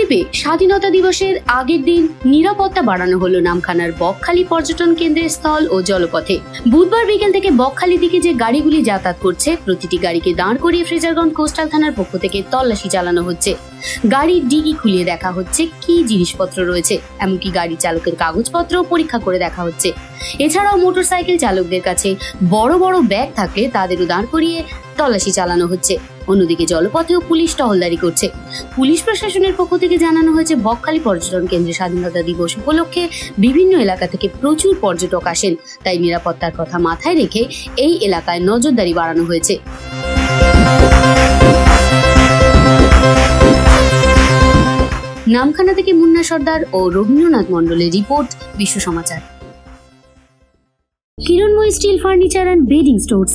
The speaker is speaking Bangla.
কাকদ্বীপে স্বাধীনতা দিবসের আগের দিন নিরাপত্তা বাড়ানো হলো নামখানার বকখালি পর্যটন কেন্দ্রের স্থল ও জলপথে। বুধবার বিকেল থেকে বকখালি দিকে যে গাড়িগুলি যাতায়াত করছে, প্রতিটি গাড়িকে দাঁড় করিয়ে ফ্রেজারগঞ্জ কোস্টাল থানার পক্ষ থেকে তল্লাশি চালানো হচ্ছে। গাড়ির ডিগি খুলিয়ে দেখা হচ্ছে কি জিনিসপত্র রয়েছে, এমনকি গাড়ি চালকের কাগজপত্র পরীক্ষা করে দেখা হচ্ছে। এছাড়াও মোটরসাইকেল চালকদের কাছে বড় বড় ব্যাগ থাকলে তাদেরও দাঁড় করিয়ে তল্লাশি চালানো হচ্ছে। অন্যদিকে জলপথেও পুলিশ টহলদারি করছে। পুলিশ প্রশাসনের পক্ষ থেকে জানানো হয়েছে, বকখালি পর্যটন কেন্দ্রে স্বাধীনতা দিবস উপলক্ষে বিভিন্ন এলাকা থেকে প্রচুর পর্যটক আসেন। তাই নিরাপত্তার কথা মাথায় রেখে এই এলাকায় নজরদারি বাড়ানো হয়েছে। নামখানা থেকে মুন্না সর্দার ও রবীন্দ্রনাথ মন্ডলের রিপোর্ট, বিশ্ব সমাচার। Kiranmoy steel furniture and bedding stores.